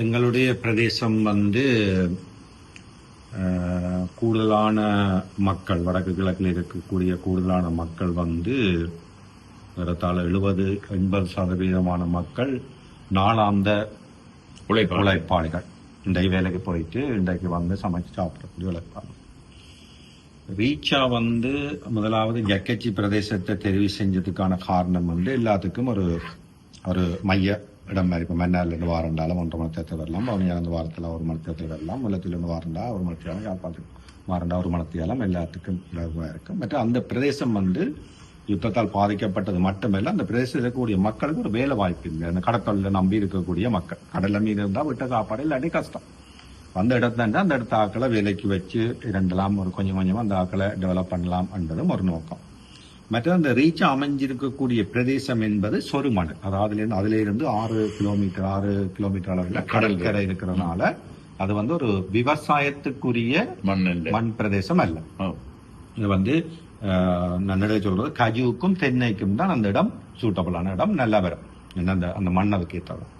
எங்களுடைய பிரதேசம் வந்து கூடுதலான மக்கள் வடக்கு கிழக்கில் இருக்கக்கூடிய கூடுதலான மக்கள் வந்து ஏறத்தாழ எழுபது எண்பது சதவீதமான மக்கள் நாளாந்த உழைப்பாளர் உழைப்பாளிகள். இன்றைக்கு வேலைக்கு போயிட்டு இன்றைக்கு வந்து சமைச்சு சாப்பிடக்கூடிய உழைப்பாளர் ரீச்சா வந்து முதலாவது ஜக்கச்சி பிரதேசத்தை தெரிவு செஞ்சதுக்கான காரணம் வந்து எல்லாத்துக்கும் ஒரு ஒரு மைய இடம் மாதிரி. இப்போ மன்னார்ல இருந்து வாரண்டாலும் ஒன்றரை மணி தேர்தல் வரலாம். பவனியிலிருந்து வாரத்தில் ஒரு மணி தேர்தல் வரலாம். முல்லத்திலிருந்து வாரண்டா ஒரு மணித்தியாலும் யாழ்ப்பாணத்துக்கு வாரண்டா ஒரு மணத்தியாலும் எல்லாத்துக்கும் இலகுவாக இருக்கும். மற்றும் அந்த பிரதேசம் வந்து யுத்தத்தால் பாதிக்கப்பட்டது மட்டுமல்ல அந்த பிரதேசத்தில் இருக்கக்கூடிய மக்களுக்கு ஒரு வேலை வாய்ப்பு இல்லை அந்த கடற்கொள்ள நம்பி இருக்கக்கூடிய மக்கள் கடலை மீன் இருந்தால் விட்ட சாப்பாடு இல்லாட்டி கஷ்டம். அந்த இடத்துல அந்த இடத்த ஆக்களை வேலைக்கு வச்சு இரண்டலாம் ஒரு கொஞ்சம் கொஞ்சமாக அந்த ஆக்களை டெவலப் பண்ணலாம் என்பதும் ஒரு நோக்கம். மற்ற அந்த ரீச் அமைஞ்சிருக்கக்கூடிய பிரதேசம் என்பது சொருமண் அதாவது அதுல இருந்து அதுல இருந்து ஆறு கிலோமீட்டர் ஆறு கிலோமீட்டர் அளவில் கடற்கரை இருக்கிறதுனால அது வந்து ஒரு விவசாயத்துக்குரிய மண் மண் பிரதேசம் அல்ல. இது வந்து நான் நிறைய சொல்றது கஜுவுக்கும் தென்னைக்கும் தான் அந்த இடம் சூட்டபிளான இடம் நல்லா வரும் அந்த அந்த மண் அதுக்கு ஏற்ற